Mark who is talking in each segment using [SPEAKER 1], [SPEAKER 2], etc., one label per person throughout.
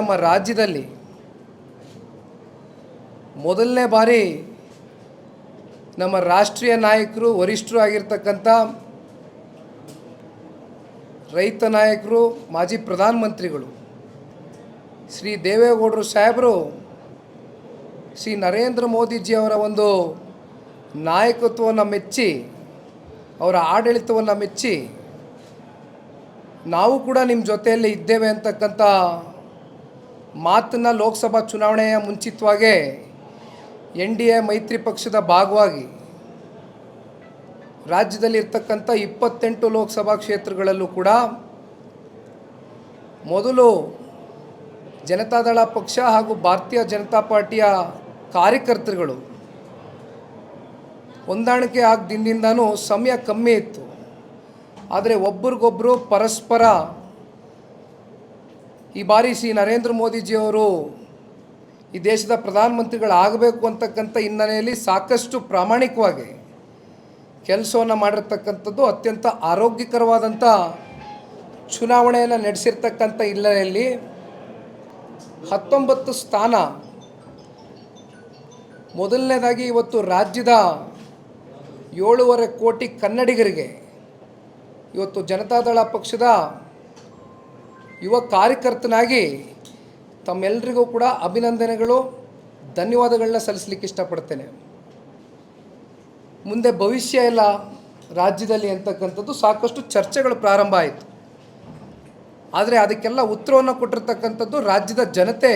[SPEAKER 1] ನಮ್ಮ ರಾಜ್ಯದಲ್ಲಿ ಮೊದಲನೇ ಬಾರಿ ನಮ್ಮ ರಾಷ್ಟ್ರೀಯ ನಾಯಕರು, ವರಿಷ್ಠರು ಆಗಿರ್ತಕ್ಕಂಥ ರೈತ ನಾಯಕರು, ಮಾಜಿ ಪ್ರಧಾನಮಂತ್ರಿಗಳು, ಶ್ರೀ ದೇವೇಗೌಡರು ಸಾಹೇಬರು, ಶ್ರೀ ನರೇಂದ್ರ ಮೋದಿಜಿಯವರ ಒಂದು ನಾಯಕತ್ವವನ್ನು ಮೆಚ್ಚಿ, ಅವರ ಆಡಳಿತವನ್ನು ಮೆಚ್ಚಿ, ನಾವು ಕೂಡ ನಿಮ್ಮ ಜೊತೆಯಲ್ಲಿ ಇದ್ದೇವೆ ಅಂತಕ್ಕಂಥ ಮಾತನ್ನು ಲೋಕಸಭಾ ಚುನಾವಣೆಯ ಮುಂಚಿತವಾಗೇ ಎನ್ ಡಿ ಎ ಮೈತ್ರಿ ಪಕ್ಷದ ಭಾಗವಾಗಿ ರಾಜ್ಯದಲ್ಲಿರ್ತಕ್ಕಂಥ ಇಪ್ಪತ್ತೆಂಟು ಲೋಕಸಭಾ ಕ್ಷೇತ್ರಗಳಲ್ಲೂ ಕೂಡ ಮೊದಲು ಜನತಾದಳ ಪಕ್ಷ ಹಾಗೂ ಭಾರತೀಯ ಜನತಾ ಪಾರ್ಟಿಯ ಕಾರ್ಯಕರ್ತರುಗಳು ಹೊಂದಾಣಿಕೆ ಆಗ ದಿನದಿಂದನೂ ಸಮಯ ಕಮ್ಮಿ ಇತ್ತು. ಆದರೆ ಒಬ್ರಿಗೊಬ್ಬರು ಪರಸ್ಪರ ಈ ಬಾರಿ ಶ್ರೀ ನರೇಂದ್ರ ಮೋದಿಜಿಯವರು ಈ ದೇಶದ ಪ್ರಧಾನಮಂತ್ರಿಗಳಾಗಬೇಕು ಅಂತಕ್ಕಂಥ ಹಿನ್ನೆಲೆಯಲ್ಲಿ ಸಾಕಷ್ಟು ಪ್ರಾಮಾಣಿಕವಾಗಿ ಕೆಲಸವನ್ನು ಮಾಡಿರ್ತಕ್ಕಂಥದ್ದು ಅತ್ಯಂತ ಆರೋಗ್ಯಕರವಾದಂಥ ಚುನಾವಣೆಯನ್ನು ನಡೆಸಿರ್ತಕ್ಕಂಥ ಹಿನ್ನೆಲೆಯಲ್ಲಿ ಹತ್ತೊಂಬತ್ತು ಸ್ಥಾನ. ಮೊದಲನೇದಾಗಿ ಇವತ್ತು ರಾಜ್ಯದ ಏಳೂವರೆ ಕೋಟಿ ಕನ್ನಡಿಗರಿಗೆ ಇವತ್ತು ಜನತಾದಳ ಪಕ್ಷದ ಯುವ ಕಾರ್ಯಕರ್ತನಾಗಿ ತಮ್ಮೆಲ್ಲರಿಗೂ ಕೂಡ ಅಭಿನಂದನೆಗಳು, ಧನ್ಯವಾದಗಳನ್ನ ಸಲ್ಲಿಸಲಿಕ್ಕೆ ಇಷ್ಟಪಡ್ತೇನೆ. ಮುಂದೆ ಭವಿಷ್ಯ ಎಲ್ಲ ರಾಜ್ಯದಲ್ಲಿ ಅಂತಕ್ಕಂಥದ್ದು ಸಾಕಷ್ಟು ಚರ್ಚೆಗಳು ಪ್ರಾರಂಭ ಆಯಿತು. ಆದರೆ ಅದಕ್ಕೆಲ್ಲ ಉತ್ತರವನ್ನು ಕೊಟ್ಟಿರ್ತಕ್ಕಂಥದ್ದು ರಾಜ್ಯದ ಜನತೆ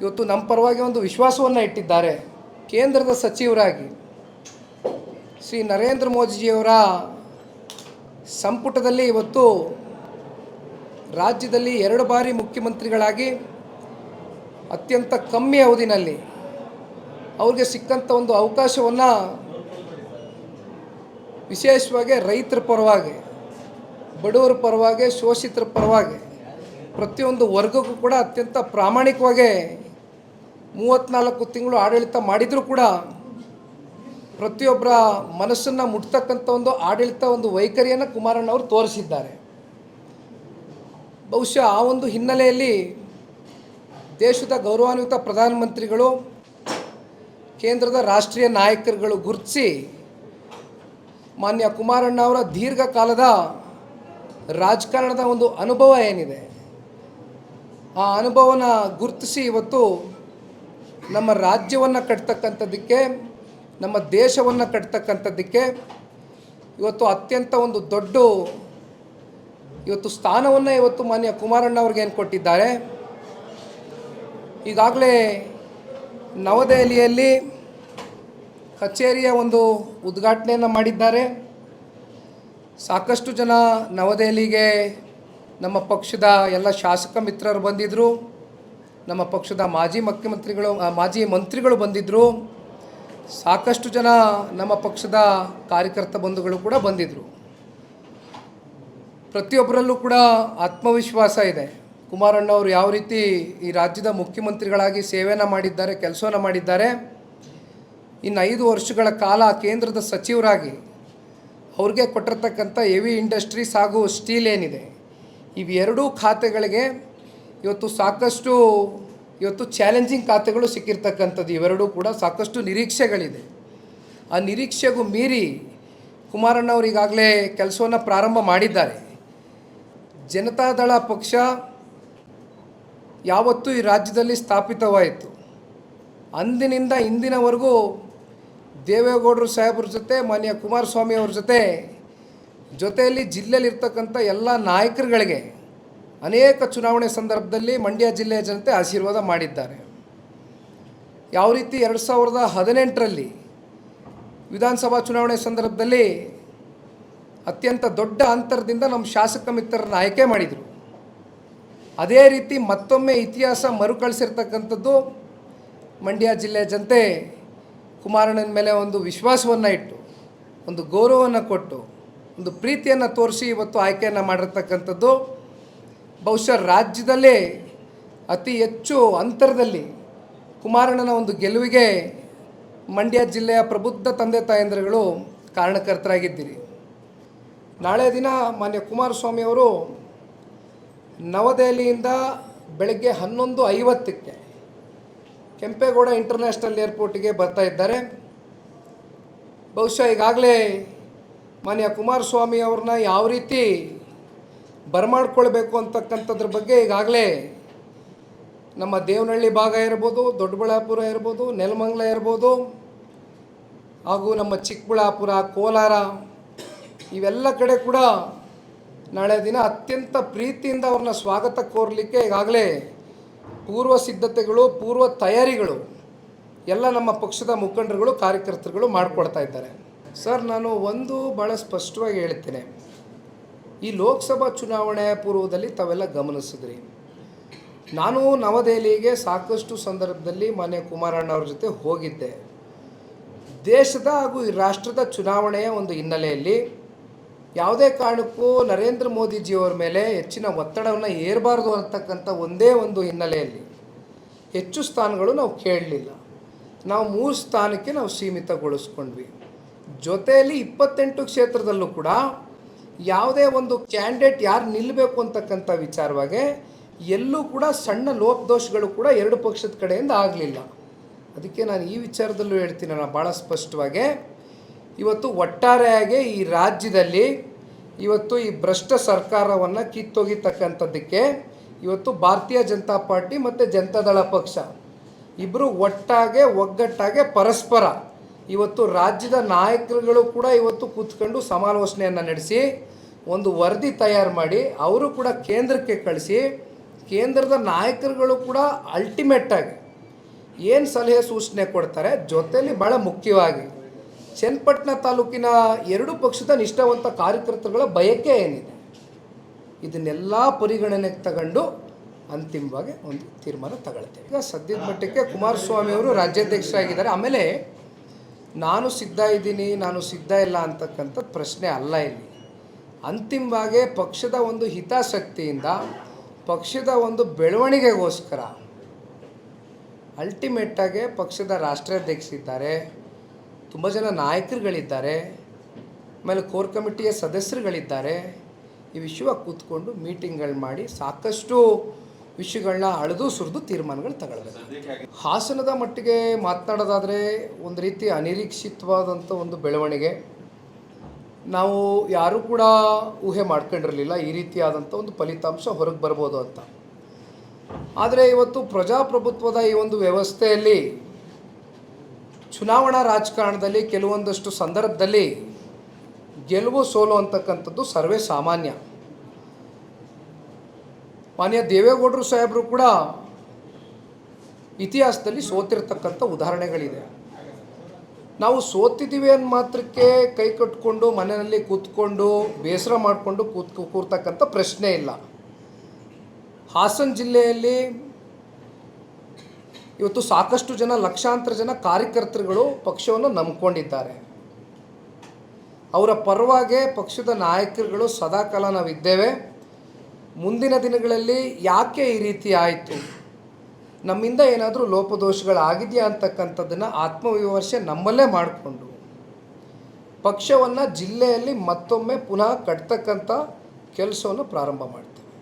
[SPEAKER 1] ಇವತ್ತು ನಮ್ಮ ಪರವಾಗಿ ಒಂದು ವಿಶ್ವಾಸವನ್ನು ಇಟ್ಟಿದ್ದಾರೆ. ಕೇಂದ್ರದ ಸಚಿವರಾಗಿ ಶ್ರೀ ನರೇಂದ್ರ ಮೋದಿಜಿಯವರ ಸಂಪುಟದಲ್ಲಿ ಇವತ್ತು ರಾಜ್ಯದಲ್ಲಿ ಎರಡು ಬಾರಿ ಮುಖ್ಯಮಂತ್ರಿಗಳಾಗಿ ಅತ್ಯಂತ ಕಮ್ಮಿ ಅವಧಿನಲ್ಲಿ ಅವ್ರಿಗೆ ಸಿಕ್ಕಂಥ ಒಂದು ಅವಕಾಶವನ್ನು ವಿಶೇಷವಾಗಿ ರೈತರ ಪರವಾಗಿ, ಬಡವರ ಪರವಾಗಿ, ಶೋಷಿತರ ಪರವಾಗಿ ಪ್ರತಿಯೊಂದು ವರ್ಗಕ್ಕೂ ಕೂಡ ಅತ್ಯಂತ ಪ್ರಾಮಾಣಿಕವಾಗಿ ಮೂವತ್ತ್ನಾಲ್ಕು ತಿಂಗಳು ಆಡಳಿತ ಮಾಡಿದರೂ ಕೂಡ ಪ್ರತಿಯೊಬ್ಬರ ಮನಸ್ಸನ್ನು ಮುಟ್ತಕ್ಕಂಥ ಒಂದು ಆಡಳಿತ, ಒಂದು ವೈಖರಿಯನ್ನು ಕುಮಾರಣ್ಣವರು ತೋರಿಸಿದ್ದಾರೆ. ಬಹುಶಃ ಆ ಒಂದು ಹಿನ್ನೆಲೆಯಲ್ಲಿ ದೇಶದ ಗೌರವಾನ್ವಿತ ಪ್ರಧಾನಮಂತ್ರಿಗಳು, ಕೇಂದ್ರದ ರಾಷ್ಟ್ರೀಯ ನಾಯಕರುಗಳು ಗುರುತಿಸಿ ಮಾನ್ಯ ಕುಮಾರಣ್ಣ ಅವರ ದೀರ್ಘಕಾಲದ ರಾಜಕಾರಣದ ಒಂದು ಅನುಭವ ಏನಿದೆ? ಆ ಅನುಭವನ ಗುರುತಿಸಿ ಇವತ್ತು ನಮ್ಮ ರಾಜ್ಯವನ್ನು ಕಟ್ತಕ್ಕಂಥದ್ದಕ್ಕೆ, ನಮ್ಮ ದೇಶವನ್ನು ಕಟ್ತಕ್ಕಂಥದ್ದಕ್ಕೆ ಇವತ್ತು ಅತ್ಯಂತ ಒಂದು ದೊಡ್ಡ ಇವತ್ತು ಸ್ಥಾನವನ್ನು ಇವತ್ತು ಮಾನ್ಯ ಕುಮಾರಣ್ಣ ಅವ್ರಿಗೆ ಏನು ಕೊಟ್ಟಿದ್ದಾರೆ? ಈಗಾಗಲೇ ನವದೆಹಲಿಯಲ್ಲಿ ಕಚೇರಿಯ ಒಂದು ಉದ್ಘಾಟನೆಯನ್ನು ಮಾಡಿದ್ದಾರೆ. ಸಾಕಷ್ಟು ಜನ ನವದೆಹಲಿಗೆ ನಮ್ಮ ಪಕ್ಷದ ಎಲ್ಲ ಶಾಸಕ ಮಿತ್ರರು ಬಂದಿದ್ದರು ನಮ್ಮ ಪಕ್ಷದ ಮಾಜಿ ಮುಖ್ಯಮಂತ್ರಿಗಳು ಮಾಜಿ ಮಂತ್ರಿಗಳು ಬಂದಿದ್ದರು ಸಾಕಷ್ಟು ಜನ ನಮ್ಮ ಪಕ್ಷದ ಕಾರ್ಯಕರ್ತ ಬಂಧುಗಳು ಕೂಡ ಬಂದಿದ್ದರು ಪ್ರತಿಯೊಬ್ಬರಲ್ಲೂ ಕೂಡ ಆತ್ಮವಿಶ್ವಾಸ ಇದೆ. ಕುಮಾರಣ್ಣ ಅವರು ಯಾವ ರೀತಿ ಈ ರಾಜ್ಯದ ಮುಖ್ಯಮಂತ್ರಿಗಳಾಗಿ ಸೇವೆಯನ್ನು ಮಾಡಿದ್ದಾರೆ, ಕೆಲಸವನ್ನು ಮಾಡಿದ್ದಾರೆ, ಇನ್ನು ಐದು ವರ್ಷಗಳ ಕಾಲ ಕೇಂದ್ರದ ಸಚಿವರಾಗಿ ಅವ್ರಿಗೆ ಕೊಟ್ಟಿರ್ತಕ್ಕಂಥ ಹೆವಿ ಇಂಡಸ್ಟ್ರೀಸ್ ಹಾಗೂ ಸ್ಟೀಲ್ ಏನಿದೆ, ಇವೆರಡೂ ಖಾತೆಗಳಿಗೆ ಇವತ್ತು ಸಾಕಷ್ಟು, ಇವತ್ತು ಚಾಲೆಂಜಿಂಗ್ ಖಾತೆಗಳು ಸಿಕ್ಕಿರ್ತಕ್ಕಂಥದ್ದು ಇವೆರಡೂ ಕೂಡ ಸಾಕಷ್ಟು ನಿರೀಕ್ಷೆಗಳಿದೆ. ಆ ನಿರೀಕ್ಷೆಗೂ ಮೀರಿ ಕುಮಾರಣ್ಣವರು ಈಗಾಗಲೇ ಕೆಲಸವನ್ನು ಪ್ರಾರಂಭ ಮಾಡಿದ್ದಾರೆ. ಜನತಾದಳ ಪಕ್ಷ ಯಾವತ್ತೂ ಈ ರಾಜ್ಯದಲ್ಲಿ ಸ್ಥಾಪಿತವಾಯಿತು. ಅಂದಿನಿಂದ ಇಂದಿನವರೆಗೂ ದೇವೇಗೌಡರು ಸಾಹೇಬ್ರ ಜೊತೆ, ಮಾನ್ಯ ಕುಮಾರಸ್ವಾಮಿ ಅವ್ರ ಜೊತೆ ಜೊತೆಯಲ್ಲಿ ಜಿಲ್ಲೆಯಲ್ಲಿರ್ತಕ್ಕಂಥ ಎಲ್ಲ ನಾಯಕರುಗಳಿಗೆ ಅನೇಕ ಚುನಾವಣೆ ಸಂದರ್ಭದಲ್ಲಿ ಮಂಡ್ಯ ಜಿಲ್ಲೆಯ ಜನತೆ ಆಶೀರ್ವಾದ ಮಾಡಿದ್ದಾರೆ. ಯಾವ ರೀತಿ ಎರಡು ಸಾವಿರದ ಹದಿನೆಂಟರಲ್ಲಿ ವಿಧಾನಸಭಾ ಚುನಾವಣೆ ಸಂದರ್ಭದಲ್ಲಿ ಅತ್ಯಂತ ದೊಡ್ಡ ಅಂತರದಿಂದ ನಮ್ಮ ಶಾಸಕ ಮಿತ್ರರನ್ನ ಆಯ್ಕೆ ಮಾಡಿದರು. ಅದೇ ರೀತಿ ಮತ್ತೊಮ್ಮೆ ಇತಿಹಾಸ ಮರುಕಳಿಸಿರ್ತಕ್ಕಂಥದ್ದು ಮಂಡ್ಯ ಜಿಲ್ಲೆಯ ಜನತೆ ಕುಮಾರಣ್ಣನ ಮೇಲೆ ಒಂದು ವಿಶ್ವಾಸವನ್ನು ಇಟ್ಟು, ಒಂದು ಗೌರವವನ್ನು ಕೊಟ್ಟು, ಒಂದು ಪ್ರೀತಿಯನ್ನು ತೋರಿಸಿ ಇವತ್ತು ಆಯ್ಕೆಯನ್ನು ಮಾಡಿರ್ತಕ್ಕಂಥದ್ದು. ಬಹುಶಃ ರಾಜ್ಯದಲ್ಲೇ ಅತಿ ಹೆಚ್ಚು ಅಂತರದಲ್ಲಿ ಕುಮಾರಣ್ಣನ ಒಂದು ಗೆಲುವಿಗೆ ಮಂಡ್ಯ ಜಿಲ್ಲೆಯ ಪ್ರಬುದ್ಧ ತಂದೆ ತಾಯಂದಿರುಗಳು ಕಾರಣಕರ್ತರಾಗಿದ್ದೀರಿ. ನಾಳೆ ದಿನ ಮಾನ್ಯ ಕುಮಾರಸ್ವಾಮಿ ಅವರು ನವದೆಹಲಿಯಿಂದ ಬೆಳಗ್ಗೆ ಹನ್ನೊಂದು ಐವತ್ತಕ್ಕೆ ಕೆಂಪೇಗೌಡ ಇಂಟರ್ನ್ಯಾಷನಲ್ ಏರ್ಪೋರ್ಟಿಗೆ ಬರ್ತಾ ಇದ್ದಾರೆ. ಬಹುಶಃ ಈಗಾಗಲೇ ಮಾನ್ಯ ಕುಮಾರಸ್ವಾಮಿ ಅವ್ರನ್ನ ಯಾವ ರೀತಿ ಬರಮಾಡ್ಕೊಳ್ಬೇಕು ಅಂತಕ್ಕಂಥದ್ರ ಬಗ್ಗೆ ಈಗಾಗಲೇ ನಮ್ಮ ದೇವನಹಳ್ಳಿ ಭಾಗ ಇರ್ಬೋದು, ದೊಡ್ಡಬಳ್ಳಾಪುರ ಇರ್ಬೋದು, ನೆಲಮಂಗಲ ಇರ್ಬೋದು ಹಾಗೂ ನಮ್ಮ ಚಿಕ್ಕಬಳ್ಳಾಪುರ, ಕೋಲಾರ ಇವೆಲ್ಲ ಕಡೆ ಕೂಡ ನಾಳೆ ದಿನ ಅತ್ಯಂತ ಪ್ರೀತಿಯಿಂದ ಅವ್ರನ್ನ ಸ್ವಾಗತ ಕೋರಲಿಕ್ಕೆ ಈಗಾಗಲೇ ಪೂರ್ವ ಸಿದ್ಧತೆಗಳು, ಪೂರ್ವ ತಯಾರಿಗಳು, ಎಲ್ಲ ನಮ್ಮ ಪಕ್ಷದ ಮುಖಂಡರುಗಳು, ಕಾರ್ಯಕರ್ತರುಗಳು ಮಾಡಿಕೊಡ್ತಾ ಇದ್ದಾರೆ. ಸರ್, ನಾನು ಒಂದು ಭಾಳ ಸ್ಪಷ್ಟವಾಗಿ ಹೇಳ್ತೇನೆ. ಈ ಲೋಕಸಭಾ ಚುನಾವಣೆ ಪೂರ್ವದಲ್ಲಿ ತಾವೆಲ್ಲ ಗಮನಿಸಿದ್ರಿ. ನಾನು ನವದೆಹಲಿಗೆ ಸಾಕಷ್ಟು ಸಂದರ್ಭದಲ್ಲಿ ಮಾನ್ಯ ಕುಮಾರಣ್ಣ ಅವ್ರ ಜೊತೆ ಹೋಗಿದ್ದೆ. ದೇಶದ ಹಾಗೂ ಈ ರಾಷ್ಟ್ರದ ಚುನಾವಣೆಯ ಒಂದು ಹಿನ್ನೆಲೆಯಲ್ಲಿ ಯಾವುದೇ ಕಾರಣಕ್ಕೂ ನರೇಂದ್ರ ಮೋದಿಜಿಯವರ ಮೇಲೆ ಹೆಚ್ಚಿನ ಒತ್ತಡವನ್ನು ಏರಬಾರ್ದು ಅಂತಕ್ಕಂಥ ಒಂದೇ ಒಂದು ಹಿನ್ನೆಲೆಯಲ್ಲಿ ಹೆಚ್ಚು ಸ್ಥಾನಗಳು ನಾವು ಕೇಳಲಿಲ್ಲ. ನಾವು ಮೂರು ಸ್ಥಾನಕ್ಕೆ ನಾವು ಸೀಮಿತಗೊಳಿಸ್ಕೊಂಡ್ವಿ. ಜೊತೆಯಲ್ಲಿ ಇಪ್ಪತ್ತೆಂಟು ಕ್ಷೇತ್ರದಲ್ಲೂ ಕೂಡ ಯಾವುದೇ ಒಂದು ಕ್ಯಾಂಡಿಡೇಟ್ ಯಾರು ನಿಲ್ಲಬೇಕು ಅಂತಕ್ಕಂಥ ವಿಚಾರವಾಗಿ ಎಲ್ಲೂ ಕೂಡ ಸಣ್ಣ ಲೋಪದೋಷಗಳು ಕೂಡ ಎರಡು ಪಕ್ಷದ ಕಡೆಯಿಂದ ಆಗಲಿಲ್ಲ. ಅದಕ್ಕೆ ನಾನು ಈ ವಿಚಾರದಲ್ಲೂ ಹೇಳ್ತೀನಿ ನಾನು ಭಾಳ ಸ್ಪಷ್ಟವಾಗಿ. ಇವತ್ತು ಒಟ್ಟಾರೆಯಾಗಿ ಈ ರಾಜ್ಯದಲ್ಲಿ ಇವತ್ತು ಈ ಭ್ರಷ್ಟ ಸರ್ಕಾರವನ್ನು ಕಿತ್ತೊಗಿತಕ್ಕಂಥದ್ದಕ್ಕೆ ಇವತ್ತು ಭಾರತೀಯ ಜನತಾ ಪಾರ್ಟಿ ಮತ್ತು ಜನತಾದಳ ಪಕ್ಷ ಇಬ್ಬರು ಒಟ್ಟಾಗೆ, ಒಗ್ಗಟ್ಟಾಗೆ ಪರಸ್ಪರ ಇವತ್ತು ರಾಜ್ಯದ ನಾಯಕರುಗಳು ಕೂಡ ಇವತ್ತು ಕೂತ್ಕೊಂಡು ಸಮಾಲೋಚನೆಯನ್ನು ನಡೆಸಿ, ಒಂದು ವರದಿ ತಯಾರು ಮಾಡಿ, ಅವರು ಕೂಡ ಕೇಂದ್ರಕ್ಕೆ ಕಳಿಸಿ, ಕೇಂದ್ರದ ನಾಯಕರುಗಳು ಕೂಡ ಅಲ್ಟಿಮೇಟಾಗಿ ಏನು ಸಲಹೆ ಸೂಚನೆ ಕೊಡ್ತಾರೆ ಜೊತೆಯಲ್ಲಿ ಭಾಳ ಮುಖ್ಯವಾಗಿ ಚನ್ನಪಟ್ಟಣ ತಾಲೂಕಿನ ಎರಡು ಪಕ್ಷದ ನಿಷ್ಠಾವಂತ ಕಾರ್ಯಕರ್ತರುಗಳ ಬಯಕೆ ಏನಿದೆ? ಇದನ್ನೆಲ್ಲ ಪರಿಗಣನೆಗೆ ತಗೊಂಡು ಅಂತಿಮವಾಗಿ ಒಂದು ತೀರ್ಮಾನ ತಗೊಳ್ತೇವೆ. ಈಗ ಸದ್ಯದ ಮಟ್ಟಕ್ಕೆ ಕುಮಾರಸ್ವಾಮಿ ಅವರು ರಾಜ್ಯಾಧ್ಯಕ್ಷರಾಗಿದ್ದಾರೆ. ಆಮೇಲೆ ನಾನು ಸಿದ್ಧ ಇದ್ದೀನಿ, ನಾನು ಸಿದ್ಧ ಇಲ್ಲ ಅಂತಕ್ಕಂಥದ್ದು ಪ್ರಶ್ನೆ ಅಲ್ಲ ಇಲ್ಲಿ. ಅಂತಿಮವಾಗಿ ಪಕ್ಷದ ಒಂದು ಹಿತಾಸಕ್ತಿಯಿಂದ ಪಕ್ಷದ ಒಂದು ಬೆಳವಣಿಗೆಗೋಸ್ಕರ ಅಲ್ಟಿಮೇಟಾಗೆ ಪಕ್ಷದ ರಾಷ್ಟ್ರಾಧ್ಯಕ್ಷರಿದ್ದಾರೆ. ತುಂಬ ಜನ ನಾಯಕರುಗಳಿದ್ದಾರೆ, ಆಮೇಲೆ ಕೋರ್ ಕಮಿಟಿಯ ಸದಸ್ಯರುಗಳಿದ್ದಾರೆ. ಈ ವಿಷಯ ಕೂತ್ಕೊಂಡು ಮೀಟಿಂಗ್ಗಳು ಮಾಡಿ ಸಾಕಷ್ಟು ವಿಷಯಗಳನ್ನ ಅಳೆದು ಸುರಿದು ತೀರ್ಮಾನಗಳು ತಗೊಳ್ಬೇಕು. ಹಾಸನದ ಮಟ್ಟಿಗೆ ಮಾತನಾಡೋದಾದರೆ ಒಂದು ರೀತಿ ಅನಿರೀಕ್ಷಿತವಾದಂಥ ಒಂದು ಬೆಳವಣಿಗೆ. ನಾವು ಯಾರೂ ಕೂಡ ಊಹೆ ಮಾಡ್ಕೊಂಡಿರಲಿಲ್ಲ ಈ ರೀತಿಯಾದಂಥ ಒಂದು ಫಲಿತಾಂಶ ಹೊರಗೆ ಬರ್ಬೋದು ಅಂತ. ಆದರೆ ಇವತ್ತು ಪ್ರಜಾಪ್ರಭುತ್ವದ ಈ ಒಂದು ವ್ಯವಸ್ಥೆಯಲ್ಲಿ ಚುನಾವಣಾ ರಾಜಕಾರಣದಲ್ಲಿ ಕೆಲವೊಂದಷ್ಟು ಸಂದರ್ಭದಲ್ಲಿ ಗೆಲುವು ಸೋಲು ಅಂತಕ್ಕಂಥದ್ದು ಸರ್ವೇ ಸಾಮಾನ್ಯ. ಮಾನ್ಯ ದೇವೇಗೌಡರು ಸಾಹೇಬರು ಕೂಡ ಇತಿಹಾಸದಲ್ಲಿ ಸೋತಿರ್ತಕ್ಕಂಥ ಉದಾಹರಣೆಗಳಿದೆ. ನಾವು ಸೋತಿದ್ದೀವಿ ಅಂದ ಮಾತ್ರಕ್ಕೆ ಕೈ ಕಟ್ಕೊಂಡು ಮನೆಯಲ್ಲಿ ಕೂತ್ಕೊಂಡು ಬೇಸರ ಮಾಡಿಕೊಂಡು ಕೂತ್ ಕೂರ್ತಕ್ಕಂಥ ಪ್ರಶ್ನೆ ಇಲ್ಲ. ಹಾಸನ ಜಿಲ್ಲೆಯಲ್ಲಿ ಇವತ್ತು ಸಾಕಷ್ಟು ಜನ ಲಕ್ಷಾಂತರ ಜನ ಕಾರ್ಯಕರ್ತರುಗಳು ಪಕ್ಷವನ್ನು ನಂಬ್ಕೊಂಡಿದ್ದಾರೆ. ಅವರ ಪರವಾಗಿ ಪಕ್ಷದ ನಾಯಕರುಗಳು ಸದಾಕಾಲ ನಾವಿದ್ದೇವೆ. ಮುಂದಿನ ದಿನಗಳಲ್ಲಿ ಯಾಕೆ ಈ ರೀತಿ ಆಯಿತು? ನಮ್ಮಿಂದ ಏನಾದರೂ ಲೋಪದೋಷಗಳಾಗಿದೆಯಾ ಅಂತಕ್ಕಂಥದ್ದನ್ನು ಆತ್ಮವಿಮರ್ಶೆ ನಮ್ಮಲ್ಲೇ ಮಾಡಿಕೊಂಡು. ಪಕ್ಷವನ್ನು ಜಿಲ್ಲೆಯಲ್ಲಿ ಮತ್ತೊಮ್ಮೆ ಪುನಃ ಕಟ್ತಕ್ಕಂಥ ಕೆಲಸವನ್ನು ಪ್ರಾರಂಭ ಮಾಡ್ತೇವೆ.